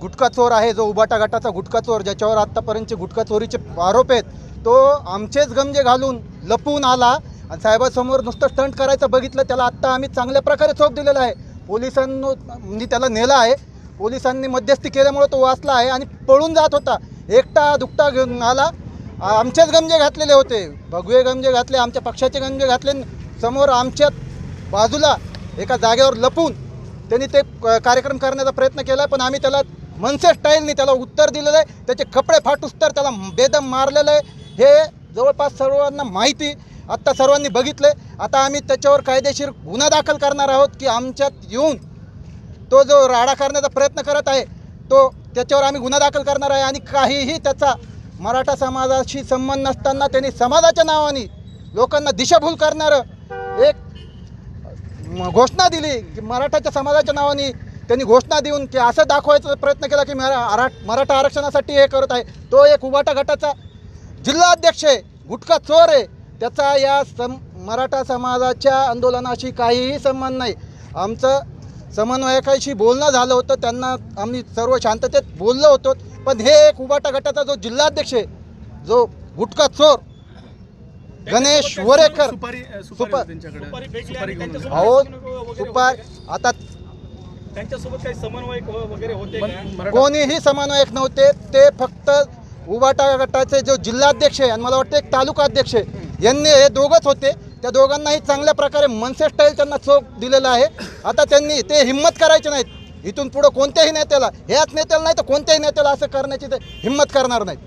गुटखा चोर आहे जो उबाटा गटाचा गुटखा चोर ज्याच्यावर आत्तापर्यंतचे गुटखा चोरीचे आरोप आहेत तो आमचेच गमजे घालून लपून आला आणि साहेबासमोर नुसतं स्टंट करायचं बघितलं त्याला आत्ता आम्ही चांगल्या प्रकारे चोप दिलेला आहे. पोलिसांनी म्हणजे त्याला नेला आहे. पोलिसांनी मध्यस्थी केल्यामुळे तो वाचला आहे आणि पळून जात होता. एकटा दुकटा घेऊन आला. आमचेच गमजे घातलेले होते. भगवे गमजे घातले आमच्या पक्षाचे गमजे घातले समोर आमच्या बाजूला एका जागेवर लपून त्यांनी ते क- कार्यक्रम करण्याचा प्रयत्न केला पण आम्ही त्याला मनसे स्टाईलने त्याला उत्तर दिलेलं आहे. त्याचे कपडे फाटूस तर त्याला बेदम मारलेलं आहे. हे जवळपास सर्वांना माहिती. आत्ता सर्वांनी बघितलं आता आम्ही त्याच्यावर कायदेशीर गुन्हा दाखल करणार आहोत की आमच्यात येऊन तो जो राडा करण्याचा प्रयत्न करत आहे तो त्याच्यावर आम्ही गुन्हा दाखल करणार आहे. आणि काहीही त्याचा मराठा समाजाशी संबंध नसताना त्यांनी समाजाच्या नावाने लोकांना दिशाभूल करणारं एक घोषणा दिली की मराठाच्या समाजाच्या नावाने त्यांनी घोषणा देऊन की असं दाखवायचा प्रयत्न केला की मरा आरा मराठा आरक्षणासाठी हे करत आहे. तो एक उबाटा गटाचा जिल्हा अध्यक्ष आहे. गुटखा चोर आहे. त्याचा या सम मराठा समाजाच्या आंदोलनाशी काहीही संबंध नाही. आमचं समन्वयकाशी बोलणं झालं होतं. त्यांना आम्ही सर्व शांततेत बोललो होतो. पण हे एक उबाटा गटाचा जो जिल्हाध्यक्ष आहे जो गुटखा चोर गणेश वरेकर. सुपारी सुपारी सुपार- होती त्यांच्याकडे. सुपारी घेऊन आले. अहो सुपार. आता त्यांच्यासोबत काही समन्वय वगैरे होते पण का? मराठा कोणीही समन्वयक नव्हते. ते फक्त उबाटा गटाचे जो जिल्हाध्यक्ष आहे आणि मला वाटतं एक तालुका अध्यक्ष आहे. यांनी हे दोघंच होते. त्या दोघांनाही चांगल्या प्रकारे मनसे स्टाईल त्यांना चोख दिलेला आहे. आता त्यांनी ते हिंमत करायचे नाहीत. इथून पुढं कोणत्याही नेत्याला ह्याच नेत्याला नाही तर कोणत्याही नेत्याला असं करण्याची ते हिंमत करणार नाहीत.